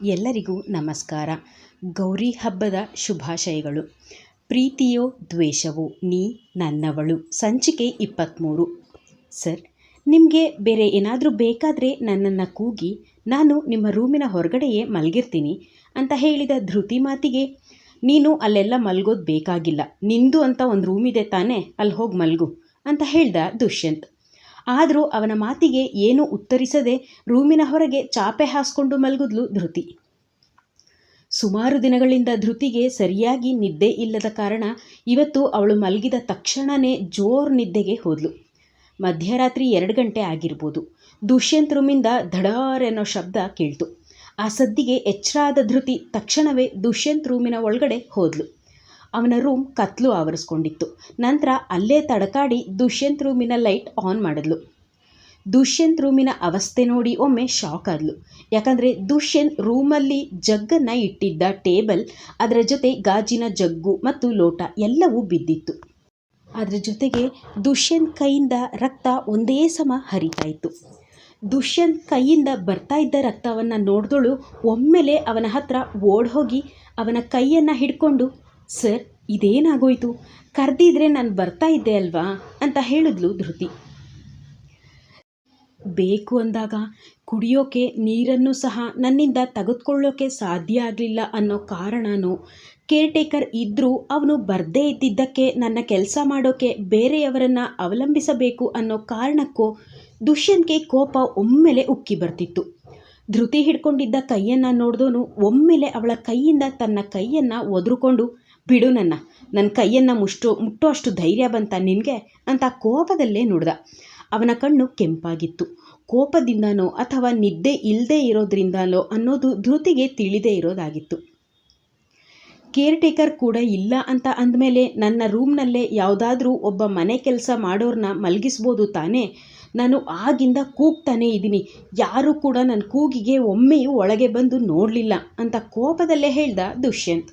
ಎಲ್ಲರಿಗೂ ನಮಸ್ಕಾರ. ಗೌರಿ ಹಬ್ಬದ ಶುಭಾಶಯಗಳು. ಪ್ರೀತಿಯೋ ದ್ವೇಷವೋ ನೀ ನನ್ನವಳು. ಸಂಚಿಕೆ ಇಪ್ಪತ್ತ್ಮೂರು ಸರ್, ನಿಮಗೆ ಬೇರೆ ಏನಾದರೂ ಬೇಕಾದರೆ ನನ್ನನ್ನು ಕೂಗಿ ನಾನು ನಿಮ್ಮ ರೂಮಿನ ಹೊರಗಡೆಯೇ ಮಲಗಿರ್ತೀನಿ ಅಂತ ಹೇಳಿದ ಧೃತಿ ಮಾತಿಗೆ, ನೀನು ಅಲ್ಲೆಲ್ಲ ಮಲಗೋದು ಬೇಕಾಗಿಲ್ಲ. ನಿಂದು ಅಂತ ಒಂದು ರೂಮಿದೆ ತಾನೇ, ಅಲ್ಲಿ ಹೋಗಿ ಮಲಗು ಅಂತ ಹೇಳ್ದ ದುಷ್ಯಂತ್. ಆದರೂ ಅವನ ಮಾತಿಗೆ ಏನೂ ಉತ್ತರಿಸದೆ ರೂಮಿನ ಹೊರಗೆ ಚಾಪೆ ಹಾಸ್ಕೊಂಡು ಮಲಗಿದ್ಲು ಧೃತಿ. ಸುಮಾರು ದಿನಗಳಿಂದ ಧೃತಿಗೆ ಸರಿಯಾಗಿ ನಿದ್ದೆ ಇಲ್ಲದ ಕಾರಣ ಇವತ್ತು ಅವಳು ಮಲಗಿದ ತಕ್ಷಣವೇ ಜೋರು ನಿದ್ದೆಗೆ ಹೋದ್ಲು. ಮಧ್ಯರಾತ್ರಿ ಎರಡು ಗಂಟೆ ಆಗಿರ್ಬೋದು. ದುಷ್ಯಂತ್ ರೂಮಿಂದ ಧಡಾರ್ ಎನ್ನೋ ಶಬ್ದ ಕೇಳ್ತು. ಆ ಸದ್ದಿಗೆ ಎಚ್ಚರಾದ ಧೃತಿ ತಕ್ಷಣವೇ ದುಷ್ಯಂತ್ ರೂಮಿನ ಒಳಗಡೆ ಹೋದ್ಲು. ಅವನ ರೂಮ್ ಕತ್ಲು ಆವರಿಸ್ಕೊಂಡಿತ್ತು. ನಂತರ ಅಲ್ಲೇ ತಡಕಾಡಿ ದುಷ್ಯಂತ್ ರೂಮಿನ ಲೈಟ್ ಆನ್ ಮಾಡಿದ್ಲು. ದುಷ್ಯಂತ್ ರೂಮಿನ ಅವಸ್ಥೆ ನೋಡಿ ಒಮ್ಮೆ ಶಾಕ್ ಆದ್ಲು. ಯಾಕಂದರೆ ದುಷ್ಯಂತ್ ರೂಮಲ್ಲಿ ಜಗ್ಗನ್ನು ಇಟ್ಟಿದ್ದ ಟೇಬಲ್ ಅದರ ಜೊತೆ ಗಾಜಿನ ಜಗ್ಗು ಮತ್ತು ಲೋಟ ಎಲ್ಲವೂ ಬಿದ್ದಿತ್ತು. ಅದರ ಜೊತೆಗೆ ದುಷ್ಯಂತ್ ಕೈಯಿಂದ ರಕ್ತ ಒಂದೇ ಸಮ ಹರಿತಾ ಇತ್ತು. ದುಷ್ಯಂತ್ ಕೈಯಿಂದ ಬರ್ತಾ ಇದ್ದ ರಕ್ತವನ್ನು ನೋಡಿದಳು ಒಮ್ಮೆಲೆ ಅವನ ಹತ್ರ ಓಡ್ ಹೋಗಿ ಅವನ ಕೈಯನ್ನು ಹಿಡ್ಕೊಂಡು ಸರ್, ಇದೇನಾಗೋಯ್ತು? ಕರೆದಿದ್ರೆ ನಾನು ಬರ್ತಾ ಇದ್ದೆ ಅಲ್ವಾ? ಅಂತ ಹೇಳಿದ್ಲು ಧೃತಿ. ಬೇಕು ಅಂದಾಗ, ಕುಡಿಯೋಕೆ ನೀರನ್ನು ಸಹ ನನ್ನಿಂದ ತೆಗೆದುಕೊಳ್ಳೋಕೆ ಸಾಧ್ಯ ಆಗಲಿಲ್ಲ ಅನ್ನೋ ಕಾರಣನೋ ಕೇರ್ಟೇಕರ್ ಇದ್ದರೂ ಅವನು ಬರದೇ ಇದ್ದಿದ್ದಕ್ಕೆ ನನ್ನ ಕೆಲಸ ಮಾಡೋಕ್ಕೆ ಬೇರೆಯವರನ್ನು ಅವಲಂಬಿಸಬೇಕು ಅನ್ನೋ ಕಾರಣಕ್ಕೋ ದುಷ್ಯಂತ್ಗೆ ಕೋಪ ಒಮ್ಮೆಲೆ ಉಕ್ಕಿ ಬರ್ತಿತ್ತು. ಧೃತಿ ಹಿಡ್ಕೊಂಡಿದ್ದ ಕೈಯನ್ನು ನೋಡಿದವನು ಒಮ್ಮೆಲೆ ಅವಳ ಕೈಯಿಂದ ತನ್ನ ಕೈಯನ್ನು ಒದ್ರುಕೊಂಡು ಬಿಡು ನನ್ನ ನನ್ನ ಕೈಯನ್ನು ಮುಷ್ಟು ಮುಟ್ಟುವಷ್ಟು ಧೈರ್ಯ ಬಂತ ನಿನಗೆ ಅಂತ ಕೋಪದಲ್ಲೇ ನುಡ್ದ. ಅವನ ಕಣ್ಣು ಕೆಂಪಾಗಿತ್ತು. ಕೋಪದಿಂದನೋ ಅಥವಾ ನಿದ್ದೆ ಇಲ್ಲದೆ ಇರೋದ್ರಿಂದಲೋ ಅನ್ನೋದು ಧೃತಿಗೆ ತಿಳಿದೇ ಇರೋದಾಗಿತ್ತು. ಕೇರ್ಟೇಕರ್ ಕೂಡ ಇಲ್ಲ ಅಂತ ಅಂದಮೇಲೆ ನನ್ನ ರೂಮ್ನಲ್ಲೇ ಯಾವುದಾದ್ರೂ ಒಬ್ಬ ಮನೆ ಕೆಲಸ ಮಾಡೋರನ್ನ ಮಲಗಿಸ್ಬೋದು ತಾನೇ? ನಾನು ಆಗಿಂದ ಕೂಗ್ತಾನೆ ಇದ್ದೀನಿ. ಯಾರೂ ಕೂಡ ನನ್ನ ಕೂಗಿಗೆ ಒಮ್ಮೆಯೂ ಒಳಗೆ ಬಂದು ನೋಡಲಿಲ್ಲ ಅಂತ ಕೋಪದಲ್ಲೇ ಹೇಳ್ದ ದುಷ್ಯಂತ್.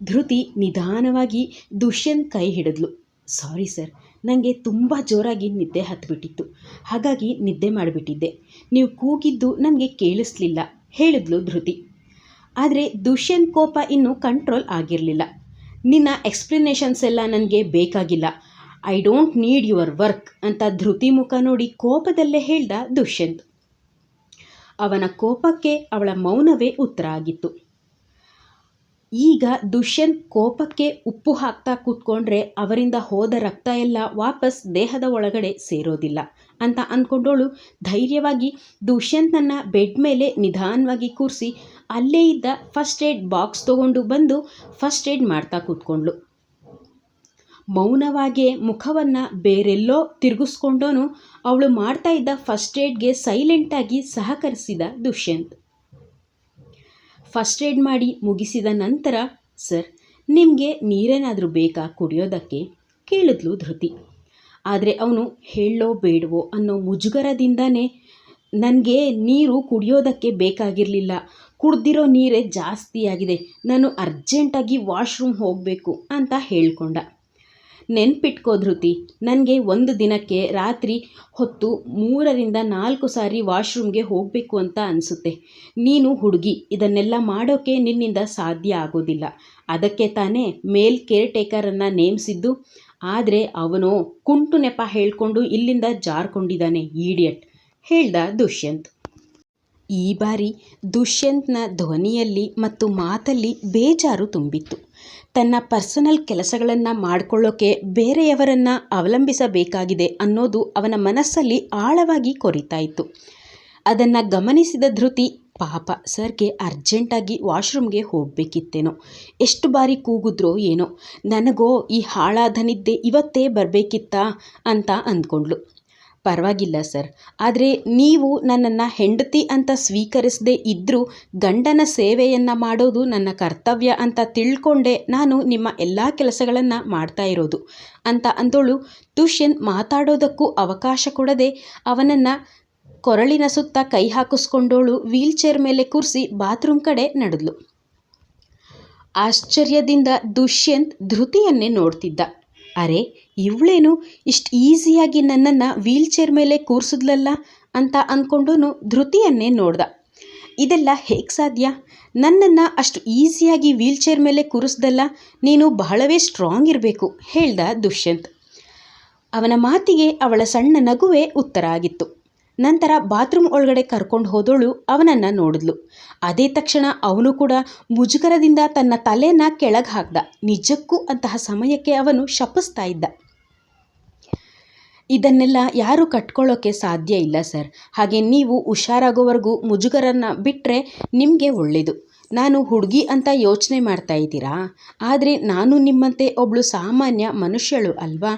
ಧೃತಿ ನಿಧಾನವಾಗಿ ದುಷ್ಯಂತ್ ಕೈ ಹಿಡಿದ್ಲು. ಸಾರಿ ಸರ್ ನನಗೆ ತುಂಬ ಜೋರಾಗಿ ನಿದ್ದೆ ಹತ್ತಿಬಿಟ್ಟಿತ್ತು ಹಾಗಾಗಿ ನಿದ್ದೆ ಮಾಡಿಬಿಟ್ಟಿದ್ದೆ. ನೀವು ಕೂಗಿದ್ದು ನನಗೆ ಕೇಳಿಸ್ಲಿಲ್ಲ, ಹೇಳಿದ್ಲು ಧೃತಿ. ಆದರೆ ದುಷ್ಯಂತ್ ಕೋಪ ಇನ್ನೂ ಕಂಟ್ರೋಲ್ ಆಗಿರಲಿಲ್ಲ. ನಿನ್ನ ಎಕ್ಸ್ಪ್ಲನೇಷನ್ಸ್ ಎಲ್ಲ ನನಗೆ ಬೇಕಾಗಿಲ್ಲ. I don't need your work ಅಂತ ಧೃತಿ ಮುಖ ನೋಡಿ ಕೋಪದಲ್ಲೇ ಹೇಳ್ದ ದುಷ್ಯಂತ್. ಅವನ ಕೋಪಕ್ಕೆ ಅವಳ ಮೌನವೇ ಉತ್ತರ ಆಗಿತ್ತು. ಈಗ ದುಷ್ಯಂತ್ ಕೋಪಕ್ಕೆ ಉಪ್ಪು ಹಾಕ್ತಾ ಕೂತ್ಕೊಂಡ್ರೆ ಅವರಿಂದ ಹೋದ ರಕ್ತ ಎಲ್ಲ ವಾಪಸ್ ದೇಹದ ಒಳಗಡೆ ಸೇರೋದಿಲ್ಲ ಅಂತ ಅಂದ್ಕೊಂಡೋಳು ಧೈರ್ಯವಾಗಿ ದುಷ್ಯಂತನನ್ನು ಬೆಡ್ ಮೇಲೆ ನಿಧಾನವಾಗಿ ಕೂರಿಸಿ ಅಲ್ಲೇ ಇದ್ದ ಫಸ್ಟ್ ಏಡ್ ಬಾಕ್ಸ್ ತೊಗೊಂಡು ಬಂದು ಫಸ್ಟ್ ಏಡ್ ಮಾಡ್ತಾ ಕೂತ್ಕೊಂಡ್ಳು. ಮೌನವಾಗಿ ಮುಖವನ್ನು ಬೇರೆಲ್ಲೋ ತಿರುಗಿಸ್ಕೊಂಡೋನು ಅವಳು ಮಾಡ್ತಾ ಇದ್ದ ಫಸ್ಟ್ ಏಡ್ಗೆ ಸೈಲೆಂಟಾಗಿ ಸಹಕರಿಸಿದ ದುಷ್ಯಂತ್. ಫಸ್ಟ್ ಏಡ್ ಮಾಡಿ ಮುಗಿಸಿದ ನಂತರ, ಸರ್, ನಿಮಗೆ ನೀರೇನಾದರೂ ಬೇಕಾ ಕುಡಿಯೋದಕ್ಕೆ? ಕೇಳಿದ್ಲು ಧೃತಿ. ಆದರೆ ಅವನು ಹೇಳೋ ಬೇಡವೋ ಅನ್ನೋ ಮುಜುಗರದಿಂದನೇ ನನಗೆ ನೀರು ಕುಡಿಯೋದಕ್ಕೆ ಬೇಕಾಗಿರಲಿಲ್ಲ. ಕುಡ್ದಿರೋ ನೀರೇ ಜಾಸ್ತಿ ಆಗಿದೆ ನಾನು ಅರ್ಜೆಂಟಾಗಿ ವಾಶ್ರೂಮ್ ಹೋಗಬೇಕು, ಅಂತ ಹೇಳ್ಕೊಂಡ. ನೆನ್ಪಿಟ್ಕೋ ಧೃತಿ. ನನಗೆ ಒಂದು ದಿನಕ್ಕೆ ರಾತ್ರಿ ಹೊತ್ತು ಮೂರರಿಂದ ನಾಲ್ಕು ಸಾರಿ ವಾಶ್ರೂಮ್ಗೆ ಹೋಗಬೇಕು ಅಂತ ಅನಿಸುತ್ತೆ. ನೀನು ಹುಡುಗಿ, ಇದನ್ನೆಲ್ಲ ಮಾಡೋಕ್ಕೆ ನಿನ್ನಿಂದ ಸಾಧ್ಯ ಆಗೋದಿಲ್ಲ. ಅದಕ್ಕೆ ತಾನೇ ಮೇಲ್ ಕೇರ್ ಟೇಕರನ್ನು ನೇಮಿಸಿದ್ದು. ಆದರೆ ಅವನು ಕುಂಟು ನೆಪ ಹೇಳ್ಕೊಂಡು ಇಲ್ಲಿಂದ ಜಾರ್ಕೊಂಡಿದ್ದಾನೆ, ಈಡಿಯಟ್. ಹೇಳ್ದ ದುಷ್ಯಂತ್. ಈ ಬಾರಿ ದುಷ್ಯಂತ್ನ ಧ್ವನಿಯಲ್ಲಿ ಮತ್ತು ಮಾತಲ್ಲಿ ಬೇಜಾರು ತುಂಬಿತ್ತು. ತನ್ನ ಪರ್ಸನಲ್ ಕೆಲಸಗಳನ್ನು ಮಾಡಿಕೊಳ್ಳೋಕೆ ಬೇರೆಯವರನ್ನು ಅವಲಂಬಿಸಬೇಕಾಗಿದೆ ಅನ್ನೋದು ಅವನ ಮನಸ್ಸಲ್ಲಿ ಆಳವಾಗಿ ಕೊರಿತಾ ಇತ್ತು. ಅದನ್ನು ಗಮನಿಸಿದ ಧೃತಿ, ಪಾಪ, ಸರ್ಗೆ ಅರ್ಜೆಂಟಾಗಿ ವಾಶ್ರೂಮ್ಗೆ ಹೋಗಬೇಕಿತ್ತೇನೋ, ಎಷ್ಟು ಬಾರಿ ಕೂಗಿದ್ರೋ ಏನೋ, ನನಗೋ ಈ ಹಾಳಾದ ನಿದ್ದೆ ಇವತ್ತೇ ಬರಬೇಕಿತ್ತಾ? ಅಂತ ಅಂದ್ಕೊಂಡ್ಳು. ಪರವಾಗಿಲ್ಲ ಸರ್. ಆದರೆ ನೀವು ನನ್ನನ್ನು ಹೆಂಡತಿ ಅಂತ ಸ್ವೀಕರಿಸದೇ ಇದ್ದರೂ ಗಂಡನ ಸೇವೆಯನ್ನು ಮಾಡೋದು ನನ್ನ ಕರ್ತವ್ಯ ಅಂತ ತಿಳ್ಕೊಂಡೆ ನಾನು ನಿಮ್ಮ ಎಲ್ಲ ಕೆಲಸಗಳನ್ನು ಮಾಡ್ತಾ ಇರೋದು ಅಂತ ಅಂದೋಳು ದುಷ್ಯಂತ್ ಮಾತಾಡೋದಕ್ಕೂ ಅವಕಾಶ ಕೊಡದೆ ಅವನನ್ನು ಕೊರಳಿನ ಸುತ್ತ ಕೈ ಹಾಕಿಸ್ಕೊಂಡೋಳು ವೀಲ್ಚೇರ್ ಮೇಲೆ ಕೂರಿಸಿ ಬಾತ್ರೂಮ್ ಕಡೆ ನಡೆದ್ಲು. ಆಶ್ಚರ್ಯದಿಂದ ದುಷ್ಯಂತ್ ಧೃತಿಯನ್ನೇ ನೋಡ್ತಿದ್ದ. ಅರೆ ಇವಳೇನು ಇಷ್ಟು ಈಸಿಯಾಗಿ ನನ್ನನ್ನು ವೀಲ್ ಚೇರ್ ಮೇಲೆ ಕೂರಿಸಿದ್ಲಲ್ಲ ಅಂತ ಅಂದ್ಕೊಂಡು ಧೃತಿಯನ್ನೇ ನೋಡ್ದ. ಇದೆಲ್ಲ ಹೇಗೆ ಸಾಧ್ಯ? ನನ್ನನ್ನು ಅಷ್ಟು ಈಸಿಯಾಗಿ ವೀಲ್ಚೇರ್ ಮೇಲೆ ಕೂರಿಸ್ದಲ್ಲ ನೀನು ಬಹಳವೇ ಸ್ಟ್ರಾಂಗ್ ಇರಬೇಕು, ಹೇಳ್ದ ದುಷ್ಯಂತ್. ಅವನ ಮಾತಿಗೆ ಅವಳ ಸಣ್ಣ ನಗುವೇ ಉತ್ತರ ಆಗಿತ್ತು. ನಂತರ ಬಾತ್ರೂಮ್ ಒಳಗಡೆ ಕರ್ಕೊಂಡು ಹೋದವಳು ಅವನನ್ನು ನೋಡಿದ್ಲು. ಅದೇ ತಕ್ಷಣ ಅವನು ಕೂಡ ಮುಜುಗರದಿಂದ ತನ್ನ ತಲೆಯನ್ನು ಕೆಳಗೆ ಹಾಕ್ದ. ನಿಜಕ್ಕೂ ಅಂತಹ ಸಮಯಕ್ಕೆ ಅವನು ಶಪಿಸ್ತಾ ಇದ್ದ. ಇದನ್ನೆಲ್ಲ ಯಾರೂ ಕಟ್ಕೊಳ್ಳೋಕ್ಕೆ ಸಾಧ್ಯ ಇಲ್ಲ ಸರ್. ಹಾಗೆ ನೀವು ಹುಷಾರಾಗೋವರೆಗೂ ಮುಜುಗರನ್ನು ಬಿಟ್ಟರೆ ನಿಮಗೆ ಒಳ್ಳೆಯದು ನಾನು ಹುಡುಗಿ ಅಂತ ಯೋಚನೆ ಮಾಡ್ತಾ ಇದ್ದೀರಾ? ಆದರೆ ನಾನು ನಿಮ್ಮಂತೆ ಒಬ್ಬಳು ಸಾಮಾನ್ಯ ಮನುಷ್ಯಳು ಅಲ್ವಾ?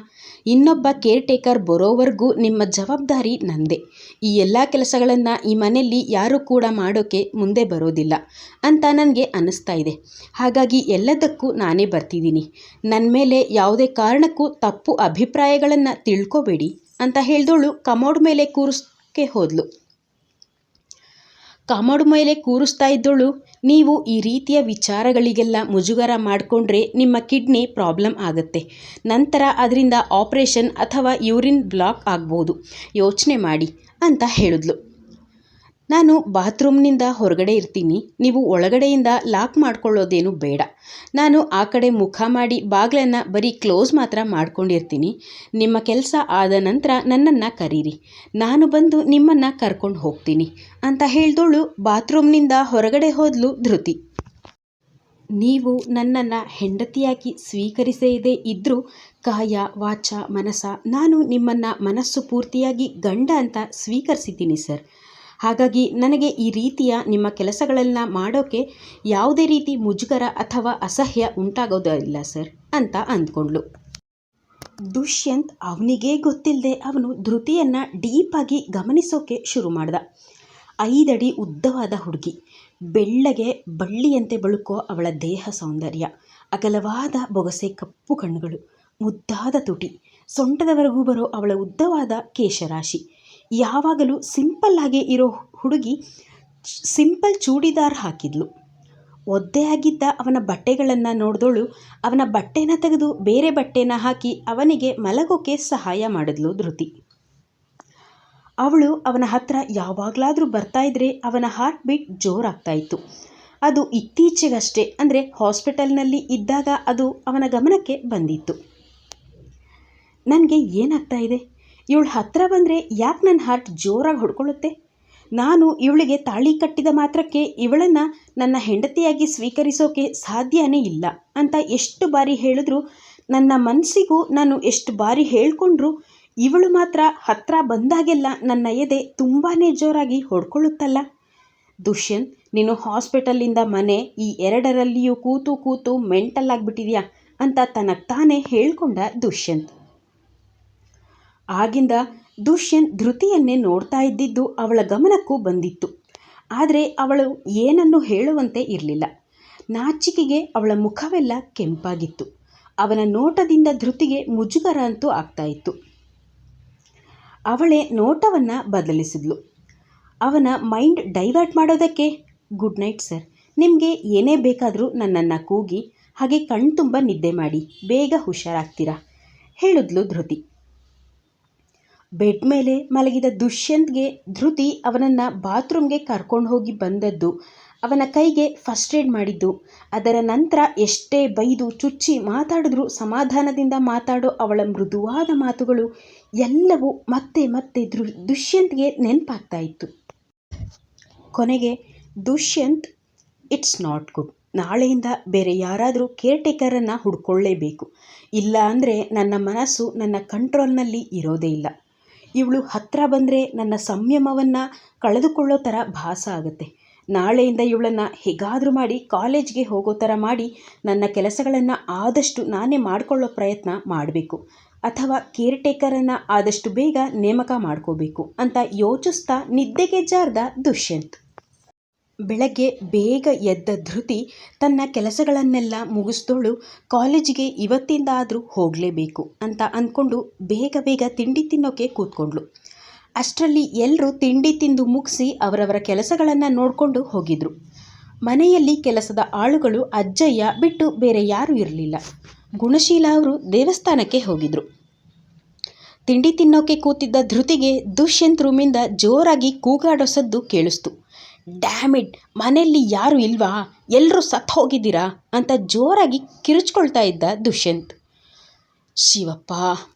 ಇನ್ನೊಬ್ಬ ಕೇರ್ ಟೇಕರ್ ಬರೋವರೆಗೂ ನಿಮ್ಮ ಜವಾಬ್ದಾರಿ ನಂದೇ. ಈ ಎಲ್ಲ ಕೆಲಸಗಳನ್ನು ಈ ಮನೆಯಲ್ಲಿ ಯಾರೂ ಕೂಡ ಮಾಡೋಕ್ಕೆ ಮುಂದೆ ಬರೋದಿಲ್ಲ ಅಂತ ನನಗೆ ಅನ್ನಿಸ್ತಾ ಇದೆ. ಹಾಗಾಗಿ ಎಲ್ಲದಕ್ಕೂ ನಾನೇ ಬರ್ತಿದ್ದೀನಿ. ನನ್ನ ಮೇಲೆ ಯಾವುದೇ ಕಾರಣಕ್ಕೂ ತಪ್ಪು ಅಭಿಪ್ರಾಯಗಳನ್ನು ತಿಳ್ಕೋಬೇಡಿ ಅಂತ ಹೇಳ್ದೋಳು ಕಮೋಡ್ ಮೇಲೆ ಕೂರಿಸ್ಕೆ ಹೋದ್ಲು. ಕಮೋಡ್ ಮೇಲೆ ಕೂರಿಸ್ತಾ ಇದ್ದೋಳು, ನೀವು ಈ ರೀತಿಯ ವಿಚಾರಗಳಿಗೆಲ್ಲ ಮುಜುಗರ ಮಾಡಿಕೊಂಡ್ರೆ ನಿಮ್ಮ ಕಿಡ್ನಿ ಪ್ರಾಬ್ಲಮ್ ಆಗುತ್ತೆ. ನಂತರ ಅದರಿಂದ ಆಪ್ರೇಷನ್ ಅಥವಾ ಯೂರಿನ್ ಬ್ಲಾಕ್ ಆಗ್ಬೋದು. ಯೋಚನೆ ಮಾಡಿ, ಅಂತ ಹೇಳಿದ್ಲು. ನಾನು ಬಾತ್ರೂಮ್ನಿಂದ ಹೊರಗಡೆ ಇರ್ತೀನಿ. ನೀವು ಒಳಗಡೆಯಿಂದ ಲಾಕ್ ಮಾಡ್ಕೊಳ್ಳೋದೇನು ಬೇಡ. ನಾನು ಆ ಕಡೆ ಮುಖ ಮಾಡಿ ಬಾಗಿಲನ್ನು ಬರೀ ಕ್ಲೋಸ್ ಮಾತ್ರ ಮಾಡ್ಕೊಂಡಿರ್ತೀನಿ. ನಿಮ್ಮ ಕೆಲಸ ಆದ ನಂತರ ನನ್ನನ್ನು ಕರೀರಿ. ನಾನು ಬಂದು ನಿಮ್ಮನ್ನು ಕರ್ಕೊಂಡು ಹೋಗ್ತೀನಿ. ಅಂತ ಹೇಳ್ದೋಳು ಬಾತ್ರೂಮ್ನಿಂದ ಹೊರಗಡೆ ಹೋದ್ಲು ಧೃತಿ. ನೀವು ನನ್ನನ್ನು ಹೆಂಡತಿಯಾಗಿ ಸ್ವೀಕರಿಸದೇ ಇದ್ದರೂ ಕಾಯ, ವಾಚ, ಮನಸ, ನಾನು ನಿಮ್ಮನ್ನು ಮನಸ್ಸು ಪೂರ್ತಿಯಾಗಿ ಗಂಡ ಅಂತ ಸ್ವೀಕರಿಸಿದ್ದೀನಿ ಸರ್. ಹಾಗಾಗಿ ನನಗೆ ಈ ರೀತಿಯ ನಿಮ್ಮ ಕೆಲಸಗಳನ್ನ ಮಾಡೋಕ್ಕೆ ಯಾವುದೇ ರೀತಿ ಮುಜುಗರ ಅಥವಾ ಅಸಹ್ಯ ಉಂಟಾಗೋದಿಲ್ಲ ಸರ್ ಅಂತ ಅಂದ್ಕೊಂಡ್ಳು ದುಷ್ಯಂತ್ ಅವನಿಗೇ ಗೊತ್ತಿಲ್ಲದೆ ಅವನು ಧೃತಿಯನ್ನು ಡೀಪಾಗಿ ಗಮನಿಸೋಕೆ ಶುರು ಮಾಡ್ದ. ಐದಡಿ ಉದ್ದವಾದ ಹುಡುಗಿ, ಬೆಳ್ಳಗೆ ಬಳ್ಳಿಯಂತೆ ಬಳುಕೋ ಅವಳ ದೇಹ ಸೌಂದರ್ಯ, ಅಗಲವಾದ ಬೊಗಸೆ ಕಪ್ಪು ಕಣ್ಣುಗಳು, ಮುದ್ದಾದ ತುಟಿ, ಸೊಂಟದವರೆಗೂ ಬರೋ ಅವಳ ಉದ್ದವಾದ ಕೇಶರಾಶಿ ಯಾವಾಗಲೂ ಸಿಂಪಲ್ ಆಗಿ ಇರೋ ಹುಡುಗಿ ಸಿಂಪಲ್ ಚೂಡಿದಾರ್ ಹಾಕಿದ್ಲು. ಒದ್ದೆಯಾಗಿದ್ದ ಅವನ ಬಟ್ಟೆಗಳನ್ನು ನೋಡಿದವಳು ಅವನ ಬಟ್ಟೆನ ತೆಗೆದು ಬೇರೆ ಬಟ್ಟೆನ ಹಾಕಿ ಅವನಿಗೆ ಮಲಗೋಕೆ ಸಹಾಯ ಮಾಡಿದ್ಲು ಧೃತಿ. ಅವಳು ಅವನ ಹತ್ರ ಯಾವಾಗಲಾದರೂ ಬರ್ತಾ ಇದ್ರೆ ಅವನ ಹಾರ್ಟ್ ಬೀಟ್ ಜೋರಾಗ್ತಾ ಇತ್ತು. ಅದು ಇತ್ತೀಚೆಗಷ್ಟೇ, ಅಂದರೆ ಹಾಸ್ಪಿಟಲ್ನಲ್ಲಿ ಇದ್ದಾಗ ಅದು ಅವನ ಗಮನಕ್ಕೆ ಬಂದಿತ್ತು. ನನಗೆ ಏನಾಗ್ತಾ ಇದೆ? ಇವಳು ಹತ್ತಿರ ಬಂದರೆ ಯಾಕೆ ನನ್ನ ಹಾರ್ಟ್ ಜೋರಾಗಿ ಹೊಡ್ಕೊಳ್ಳುತ್ತೆ? ನಾನು ಇವಳಿಗೆ ತಾಳಿ ಕಟ್ಟಿದ ಮಾತ್ರಕ್ಕೆ ಇವಳನ್ನು ನನ್ನ ಹೆಂಡತಿಯಾಗಿ ಸ್ವೀಕರಿಸೋಕೆ ಸಾಧ್ಯನೇ ಇಲ್ಲ ಅಂತ ಎಷ್ಟು ಬಾರಿ ಹೇಳಿದ್ರು ನನ್ನ ಮನಸ್ಸಿಗೂ ನಾನು ಎಷ್ಟು ಬಾರಿ ಹೇಳಿಕೊಂಡ್ರು ಇವಳು ಮಾತ್ರ ಹತ್ತಿರ ಬಂದಾಗೆಲ್ಲ ನನ್ನ ಎದೆ ತುಂಬಾ ಜೋರಾಗಿ ಹೊಡ್ಕೊಳ್ಳುತ್ತಲ್ಲ? ದುಷ್ಯಂತ್, ನೀನು ಹಾಸ್ಪಿಟಲಿಂದ ಮನೆ ಈ ಎರಡರಲ್ಲಿಯೂ ಕೂತು ಕೂತು ಮೆಂಟಲ್ ಆಗಿಬಿಟ್ಟಿದ್ಯಾ ಅಂತ ತನಗೆ ತಾನೇ ಹೇಳ್ಕೊಂಡ ದುಷ್ಯಂತ್. ಆಗಿಂದ ದುಷ್ಯಂತ್ ಧೃತಿಯನ್ನೇ ನೋಡ್ತಾ ಇದ್ದಿದ್ದು ಅವಳ ಗಮನಕ್ಕೂ ಬಂದಿತ್ತು. ಆದರೆ ಅವಳು ಏನನ್ನು ಹೇಳುವಂತೆ ಇರಲಿಲ್ಲ. ನಾಚಿಕೆಗೆ ಅವಳ ಮುಖವೆಲ್ಲ ಕೆಂಪಾಗಿತ್ತು. ಅವನ ನೋಟದಿಂದ ಧೃತಿಗೆ ಮುಜುಗರ ಅಂತೂ ಆಗ್ತಾ ಇತ್ತು. ಅವಳೇ ನೋಟವನ್ನು ಬದಲಿಸಿದ್ಲು. ಅವನ ಮೈಂಡ್ ಡೈವರ್ಟ್ ಮಾಡೋದಕ್ಕೆ, ಗುಡ್ ನೈಟ್ ಸರ್, ನಿಮಗೆ ಏನೇ ಬೇಕಾದರೂ ನನ್ನನ್ನು ಕೂಗಿ ಹಾಗೆ ಕಣ್ತುಂಬ ನಿದ್ದೆ ಮಾಡಿ, ಬೇಗ ಹುಷಾರಾಗ್ತೀರಾ? ಹೇಳಿದ್ಲು ಧೃತಿ. ಬೆಡ್ ಮೇಲೆ ಮಲಗಿದ ದುಷ್ಯಂತ್ಗೆ ಧೃತಿ ಅವನನ್ನು ಬಾತ್ರೂಮ್ಗೆ ಕರ್ಕೊಂಡು ಹೋಗಿ ಬಂದದ್ದು. ಅವನ ಕೈಗೆ ಫಸ್ಟ್ ಏಡ್ ಮಾಡಿದ್ದು. ಅದರ ನಂತರ ಎಷ್ಟೇ ಬೈದು ಚುಚ್ಚಿ ಮಾತಾಡಿದ್ರೂ ಸಮಾಧಾನದಿಂದ ಮಾತಾಡೋ ಅವಳ ಮೃದುವಾದ ಮಾತುಗಳು ಎಲ್ಲವೂ ಮತ್ತೆ ಮತ್ತೆ ದೃ ದುಷ್ಯಂತ್ಗೆ ನೆನಪಾಗ್ತಾ ಇತ್ತು. ಕೊನೆಗೆ, ದುಷ್ಯಂತ್ ಇಟ್ಸ್ ನಾಟ್ ಗುಡ್ ನಾಳೆಯಿಂದ ಬೇರೆ ಯಾರಾದರೂ ಕೇರ್ ಟೇಕರನ್ನು ಹುಡ್ಕೊಳ್ಳೇಬೇಕು. ಇಲ್ಲ ಅಂದರೆ ನನ್ನ ಮನಸ್ಸು ನನ್ನ ಕಂಟ್ರೋಲ್ನಲ್ಲಿ ಇರೋದೇ ಇಲ್ಲ. ಇವಳು ಹತ್ತಿರ ಬಂದರೆ ನನ್ನ ಸಂಯಮವನ್ನು ಕಳೆದುಕೊಳ್ಳೋ ಥರ ಭಾಸ ಆಗುತ್ತೆ. ನಾಳೆಯಿಂದ ಇವಳನ್ನು ಹೇಗಾದರೂ ಮಾಡಿ ಕಾಲೇಜ್ಗೆ ಹೋಗೋ ಥರ ಮಾಡಿ ನನ್ನ ಕೆಲಸಗಳನ್ನು ಆದಷ್ಟು ನಾನೇ ಮಾಡಿಕೊಳ್ಳೋ ಪ್ರಯತ್ನ ಮಾಡಬೇಕು. ಅಥವಾ ಕೇರ್ ಟೇಕರನ್ನು ಆದಷ್ಟು ಬೇಗ ನೇಮಕ ಮಾಡ್ಕೋಬೇಕು ಅಂತ ಯೋಚಿಸ್ತಾ ನಿದ್ದೆಗೆ ಜಾರ್ದ ದುಷ್ಯಂತ್. ಬೆಳಗ್ಗೆ ಬೇಗ ಎದ್ದ ಧೃತಿ ತನ್ನ ಕೆಲಸಗಳನ್ನೆಲ್ಲ ಮುಗಿಸ್ದೋಳು, ಕಾಲೇಜಿಗೆ ಇವತ್ತಿಂದ ಆದರೂ ಹೋಗಲೇಬೇಕು ಅಂತ ಅಂದ್ಕೊಂಡು ಬೇಗ ಬೇಗ ತಿಂಡಿ ತಿನ್ನೋಕೆ ಕೂತ್ಕೊಂಡ್ಳು. ಅಷ್ಟರಲ್ಲಿ ಎಲ್ಲರೂ ತಿಂಡಿ ತಿಂದು ಮುಗಿಸಿ ಅವರವರ ಕೆಲಸಗಳನ್ನು ನೋಡಿಕೊಂಡು ಹೋಗಿದ್ರು. ಮನೆಯಲ್ಲಿ ಕೆಲಸದ ಆಳುಗಳು ಅಜ್ಜಯ್ಯ ಬಿಟ್ಟು ಬೇರೆ ಯಾರೂ ಇರಲಿಲ್ಲ. ಗುಣಶೀಲ ಅವರು ದೇವಸ್ಥಾನಕ್ಕೆ ಹೋಗಿದ್ರು. ತಿಂಡಿ ತಿನ್ನೋಕೆ ಕೂತಿದ್ದ ಧೃತಿಗೆ ದುಷ್ಯಂತ್ ರೂಮಿಂದ ಜೋರಾಗಿ ಕೂಗಾಡೋ ಸದ್ದು ಕೇಳಿಸ್ತು. ಡ್ಯಾಮಿಡ್ ಮನೆಯಲ್ಲಿ ಯಾರು ಇಲ್ವಾ? ಎಲ್ಲರೂ ಸತ್ತು ಹೋಗಿದ್ದೀರಾ? ಅಂತ ಜೋರಾಗಿ ಕಿರುಚ್ಕೊಳ್ತಾ ಇದ್ದ ದುಷ್ಯಂತ್. ಶಿವಪ್ಪ,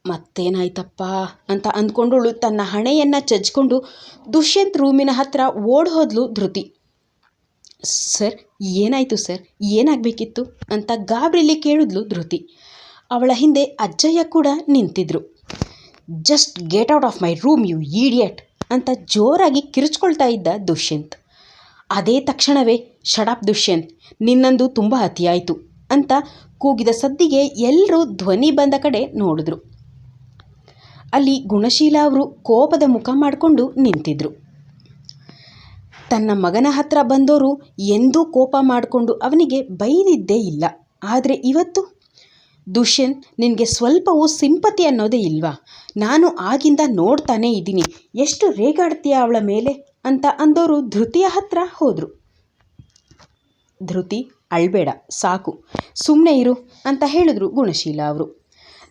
ಮತ್ತೇನಾಯ್ತಪ್ಪ? ಅಂತ ಅಂದ್ಕೊಂಡವಳು ತನ್ನ ಹಣೆಯನ್ನು ಚಜ್ಕೊಂಡು ದುಷ್ಯಂತ್ ರೂಮಿನ ಹತ್ರ ಓಡ್ ಹೋದ್ಲು ಧೃತಿ. ಸರ್, ಏನಾಯಿತು ಸರ್? ಏನಾಗಬೇಕಿತ್ತು? ಅಂತ ಗಾಬರಿಲಿ ಕೇಳಿದ್ಲು ಧೃತಿ. ಅವಳ ಹಿಂದೆ ಅಜ್ಜಯ್ಯ ಕೂಡ ನಿಂತಿದ್ರು. Just get out of my room, you idiot ಅಂತ ಜೋರಾಗಿ ಕಿರುಚ್ಕೊಳ್ತಾ ಇದ್ದ ದುಷ್ಯಂತ್. ಅದೇ ತಕ್ಷಣವೇ ಶಡಾಪ್ ದುಷ್ಯಂತ್ ನಿನ್ನಂದು ತುಂಬ ಅತಿಯಾಯಿತು ಅಂತ ಕೂಗಿದ ಸದ್ದಿಗೆ ಎಲ್ಲರೂ ಧ್ವನಿ ಬಂದ ಕಡೆ ನೋಡಿದ್ರು. ಅಲ್ಲಿ ಗುಣಶೀಲ ಅವರು ಕೋಪದ ಮುಖ ಮಾಡಿಕೊಂಡು ನಿಂತಿದ್ರು. ತನ್ನ ಮಗನ ಹತ್ರ ಬಂದವರು ಎಂದೂ ಕೋಪ ಮಾಡಿಕೊಂಡು ಅವನಿಗೆ ಬೈದಿದ್ದೇ ಇಲ್ಲ. ಆದರೆ ಇವತ್ತು? ದುಷ್ಯಂತ್ ನಿನಗೆ ಸ್ವಲ್ಪವೂ ಸಿಂಪತಿ ಅನ್ನೋದೇ ಇಲ್ವಾ? ನಾನು ಆಗಿಂದ ನೋಡ್ತಾನೇ ಇದ್ದೀನಿ. ಎಷ್ಟು ರೇಗಾಡ್ತೀಯ ಅವಳ ಮೇಲೆ? ಅಂತ ಅಂದವರು ಧೃತಿಯ ಹತ್ರ ಹೋದರು. ಧೃತಿ, ಅಳ್ಬೇಡ, ಸಾಕು ಸುಮ್ಮನೆ ಇರು ಅಂತ ಹೇಳಿದ್ರು ಗುಣಶೀಲ ಅವರು.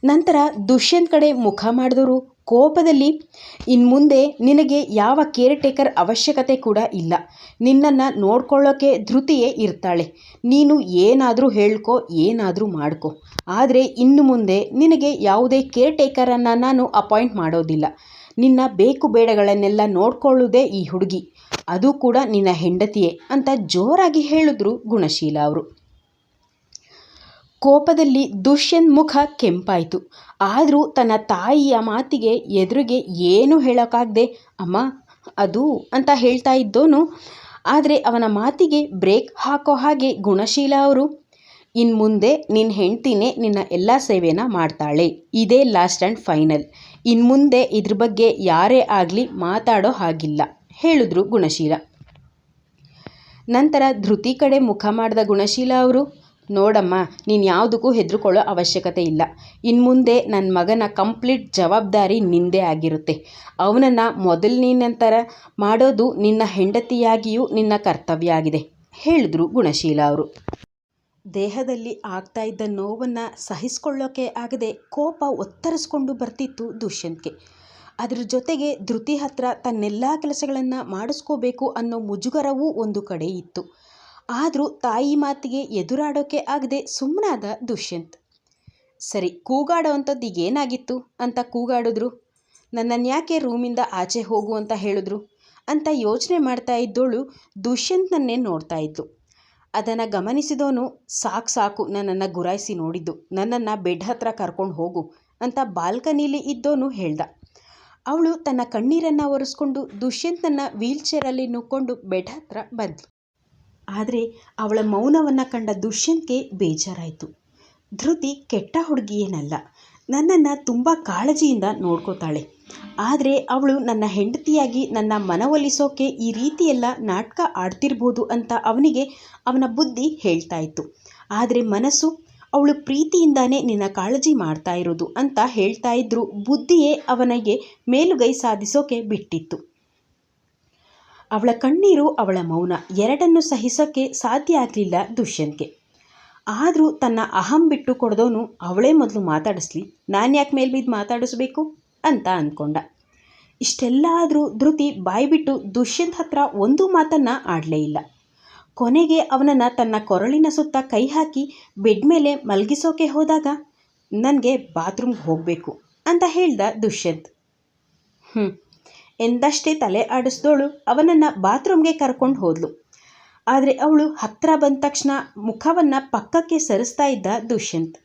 ನಂತರ ದುಷ್ಯಂತ್ ಕಡೆ ಮುಖ ಮಾಡಿದವರು ಕೋಪದಲ್ಲಿ ಇನ್ನು ಮುಂದೆ ನಿನಗೆ ಯಾವ ಕೇರ್ ಟೇಕರ್ ಅವಶ್ಯಕತೆ ಕೂಡ ಇಲ್ಲ. ನಿನ್ನನ್ನು ನೋಡ್ಕೊಳ್ಳೋಕೆ ಧೃತಿಯೇ ಇರ್ತಾಳೆ. ನೀನು ಏನಾದರೂ ಹೇಳ್ಕೊ, ಏನಾದರೂ ಮಾಡ್ಕೊ. ಆದರೆ ಇನ್ನು ಮುಂದೆ ನಿನಗೆ ಯಾವುದೇ ಕೇರ್ ಟೇಕರನ್ನು ನಾನು ಅಪಾಯಿಂಟ್ ಮಾಡೋದಿಲ್ಲ. ನಿನ್ನ ಬೇಕು ಬೇಡಗಳನ್ನೆಲ್ಲ ನೋಡ್ಕೊಳ್ಳೋದೇ ಈ ಹುಡುಗಿ. ಅದು ಕೂಡ ನಿನ್ನ ಹೆಂಡತಿಯೇ ಅಂತ ಜೋರಾಗಿ ಹೇಳಿದ್ರು ಗುಣಶೀಲ ಅವರು. ಕೋಪದಲ್ಲಿ ದುಷ್ಯನ್ ಮುಖ ಕೆಂಪಾಯಿತು. ಆದರೂ ತನ್ನ ತಾಯಿಯ ಮಾತಿಗೆ ಎದುರಿಗೆ ಏನೂ ಹೇಳೋಕ್ಕಾಗದೆ, ಅಮ್ಮ, ಅದು ಅಂತ ಹೇಳ್ತಾ ಇದ್ದೋನು. ಆದರೆ ಅವನ ಮಾತಿಗೆ ಬ್ರೇಕ್ ಹಾಕೋ ಹಾಗೆ ಗುಣಶೀಲ ಅವರು ಇನ್ನು ಮುಂದೆ ನಿನ್ನ ಹೆಂಡ್ತಿನೇ ನಿನ್ನ ಎಲ್ಲ ಸೇವೆನ ಮಾಡ್ತಾಳೆ. ಇದೇ ಲಾಸ್ಟ್ ಆ್ಯಂಡ್ ಫೈನಲ್. ಇನ್ನು ಮುಂದೆ ಇದ್ರ ಬಗ್ಗೆ ಯಾರೇ ಆಗಲಿ ಮಾತಾಡೋ ಹಾಗಿಲ್ಲ, ಹೇಳಿದ್ರು ಗುಣಶೀಲ. ನಂತರ ಧೃತಿ ಕಡೆ ಮುಖ ಮಾಡಿದ ಗುಣಶೀಲ ಅವರು, ನೋಡಮ್ಮ, ನೀನು ಯಾವುದಕ್ಕೂ ಹೆದರ್ಕೊಳ್ಳೋ ಅವಶ್ಯಕತೆ ಇಲ್ಲ. ಇನ್ಮುಂದೆ ನನ್ನ ಮಗನ ಕಂಪ್ಲೀಟ್ ಜವಾಬ್ದಾರಿ ನಿಂದೇ ಆಗಿರುತ್ತೆ. ಅವನನ್ನು ಮೊದಲಿನಂತರ ಮಾಡೋದು ನಿನ್ನ ಹೆಂಡತಿಯಾಗಿಯೂ ನಿನ್ನ ಕರ್ತವ್ಯ ಆಗಿದೆ, ಹೇಳಿದ್ರು ಗುಣಶೀಲ ಅವರು. ದೇಹದಲ್ಲಿ ಆಗ್ತಾ ಇದ್ದ ನೋವನ್ನು ಸಹಿಸ್ಕೊಳ್ಳೋಕೆ ಆಗದೆ ಕೋಪ ಒತ್ತರಿಸ್ಕೊಂಡು ಬರ್ತಿತ್ತು ದುಷ್ಯಂತ್ಗೆ. ಅದ್ರ ಜೊತೆಗೆ ಧೃತಿ ಹತ್ರ ತನ್ನೆಲ್ಲ ಕೆಲಸಗಳನ್ನು ಮಾಡಿಸ್ಕೋಬೇಕು ಅನ್ನೋ ಮುಜುಗರವೂ ಒಂದು ಕಡೆ ಇತ್ತು. ಆದರೂ ತಾಯಿ ಮಾತಿಗೆ ಎದುರಾಡೋಕೆ ಆಗದೆ ಸುಮ್ಮನಾದ ದುಷ್ಯಂತ್. ಸರಿ, ಕೂಗಾಡೋ ಅಂಥದ್ದು ಈಗೇನಾಗಿತ್ತು? ಅಂತ ಕೂಗಾಡಿದ್ರು. ನನ್ನನ್ನು ಯಾಕೆ ರೂಮಿಂದ ಆಚೆ ಹೋಗು ಅಂತ ಹೇಳಿದ್ರು? ಅಂತ ಯೋಚನೆ ಮಾಡ್ತಾ ಇದ್ದೋಳು ದುಷ್ಯಂತ್ನನ್ನೇ ನೋಡ್ತಾ ಇದ್ಲು. ಅದನ್ನು ಗಮನಿಸಿದವನು, ಸಾಕು ಸಾಕು, ನನ್ನನ್ನು ಗುರಾಯಿಸಿ ನೋಡಿದ್ದು, ನನ್ನನ್ನು ಬೆಡ್ ಹತ್ರ ಕರ್ಕೊಂಡು ಹೋಗು ಅಂತ ಬಾಲ್ಕನೀಲಿ ಇದ್ದೋನು ಹೇಳ್ದ. ಅವಳು ತನ್ನ ಕಣ್ಣೀರನ್ನು ಒರೆಸ್ಕೊಂಡು ದುಷ್ಯಂತನ ವೀಲ್ಚೇರಲ್ಲಿ ನುಕ್ಕೊಂಡು ಬೆಡ್ ಹತ್ರ ಬಂದ್ಲು. ಆದರೆ ಅವಳ ಮೌನವನ್ನು ಕಂಡ ದುಷ್ಯಂತ್ಗೆ ಬೇಜಾರಾಯಿತು. ಧೃತಿ ಕೆಟ್ಟ ಹುಡುಗಿಯೇನಲ್ಲ, ನನ್ನನ್ನು ತುಂಬ ಕಾಳಜಿಯಿಂದ ನೋಡ್ಕೋತಾಳೆ. ಆದರೆ ಅವಳು ನನ್ನ ಹೆಂಡತಿಯಾಗಿ ನನ್ನ ಮನವೊಲಿಸೋಕೆ ಈ ರೀತಿಯೆಲ್ಲ ನಾಟಕ ಆಡ್ತಿರ್ಬೋದು ಅಂತ ಅವನಿಗೆ ಅವನ ಬುದ್ಧಿ ಹೇಳ್ತಾ ಇತ್ತು. ಆದರೆ ಮನಸ್ಸು ಅವಳು ಪ್ರೀತಿಯಿಂದಾನೇ ನಿನ್ನ ಕಾಳಜಿ ಮಾಡ್ತಾ ಇರೋದು ಅಂತ ಹೇಳ್ತಾ ಇದ್ರು ಬುದ್ಧಿಯೇ ಅವನಿಗೆ ಮೇಲುಗೈ ಸಾಧಿಸೋಕೆ ಬಿಟ್ಟಿತ್ತು. ಅವಳ ಕಣ್ಣೀರು ಅವಳ ಮೌನ ಎರಡನ್ನು ಸಹಿಸೋಕ್ಕೆ ಸಾಧ್ಯ ಆಗಲಿಲ್ಲ ದುಷ್ಯಂತ್ಗೆ. ಆದರೂ ತನ್ನ ಅಹಂ ಬಿಟ್ಟು ಕೊಡ್ದೋನು ಅವಳೇ ಮೊದಲು ಮಾತಾಡಿಸ್ಲಿ. ನಾನು ಯಾಕೆ ಮೇಲ್ಬಿದ್ದು ಮಾತಾಡಿಸ್ಬೇಕು? ಅಂತ ಅಂದ್ಕೊಂಡ ಇಷ್ಟೆಲ್ಲ ಆದರೂ ಧೃತಿ ಬಾಯ್ಬಿಟ್ಟು ದುಷ್ಯಂತ್ ಹತ್ರ ಒಂದು ಮಾತನ್ನು ಆಡಲೇ ಇಲ್ಲ. ಕೊನೆಗೆ ಅವನನ್ನು ತನ್ನ ಕೊರಳಿನ ಸುತ್ತ ಕೈ ಹಾಕಿ ಬೆಡ್ ಮೇಲೆ ಮಲಗಿಸೋಕೆ ಹೋದಾಗ, ನನಗೆ ಬಾತ್ರೂಮ್ಗೆ ಹೋಗಬೇಕು ಅಂತ ಹೇಳ್ದ ದುಷ್ಯಂತ್. ಹ್ಞೂ ಎಂದಷ್ಟೇ ತಲೆ ಆಡಿಸ್ದೋಳು ಅವನನ್ನು ಬಾತ್ರೂಮ್ಗೆ ಕರ್ಕೊಂಡು ಹೋದ್ಲು. ಆದರೆ ಅವಳು ಹತ್ತಿರ ಬಂದ ತಕ್ಷಣ ಮುಖವನ್ನು ಪಕ್ಕಕ್ಕೆ ಸರಿಸ್ತಾ ಇದ್ದ ದುಷ್ಯಂತ್.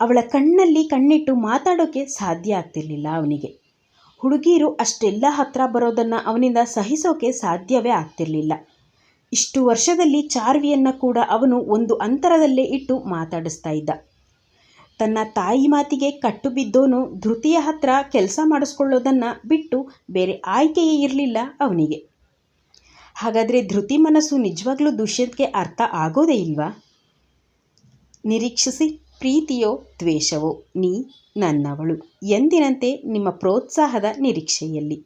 ಅವಳ ಕಣ್ಣಲ್ಲಿ ಕಣ್ಣಿಟ್ಟು ಮಾತಾಡೋಕ್ಕೆ ಸಾಧ್ಯ ಆಗ್ತಿರ್ಲಿಲ್ಲ ಅವನಿಗೆ. ಹುಡುಗಿಯರು ಅಷ್ಟೆಲ್ಲ ಹತ್ತಿರ ಬರೋದನ್ನು ಅವನಿಂದ ಸಹಿಸೋಕೆ ಸಾಧ್ಯವೇ ಆಗ್ತಿರಲಿಲ್ಲ. ಇಷ್ಟು ವರ್ಷದಲ್ಲಿ ಚಾರ್ವಿಯನ್ನು ಕೂಡ ಅವನು ಒಂದು ಅಂತರದಲ್ಲೇ ಇಟ್ಟು ಮಾತಾಡಿಸ್ತಾ ಇದ್ದ. ತನ್ನ ತಾಯಿ ಮಾತಿಗೆ ಕಟ್ಟು ಬಿದ್ದೋನು ಧೃತಿಯ ಹತ್ರ ಕೆಲಸ ಮಾಡಿಸ್ಕೊಳ್ಳೋದನ್ನು ಬಿಟ್ಟು ಬೇರೆ ಆಯ್ಕೆಯೇ ಇರಲಿಲ್ಲ ಅವನಿಗೆ. ಹಾಗಾದರೆ ಧೃತಿ ಮನಸ್ಸು ನಿಜವಾಗ್ಲೂ ದುಷ್ಯಂತ್ಗೆ ಅರ್ಥ ಆಗೋದೇ ಇಲ್ವಾ? ನಿರೀಕ್ಷಿಸಿ. ಪ್ರೀತಿಯೋ ದ್ವೇಷವೋ ನೀ ನನ್ನವಳು. ಎಂದಿನಂತೆ ನಿಮ್ಮ ಪ್ರೋತ್ಸಾಹದ ನಿರೀಕ್ಷೆಯಲ್ಲಿ.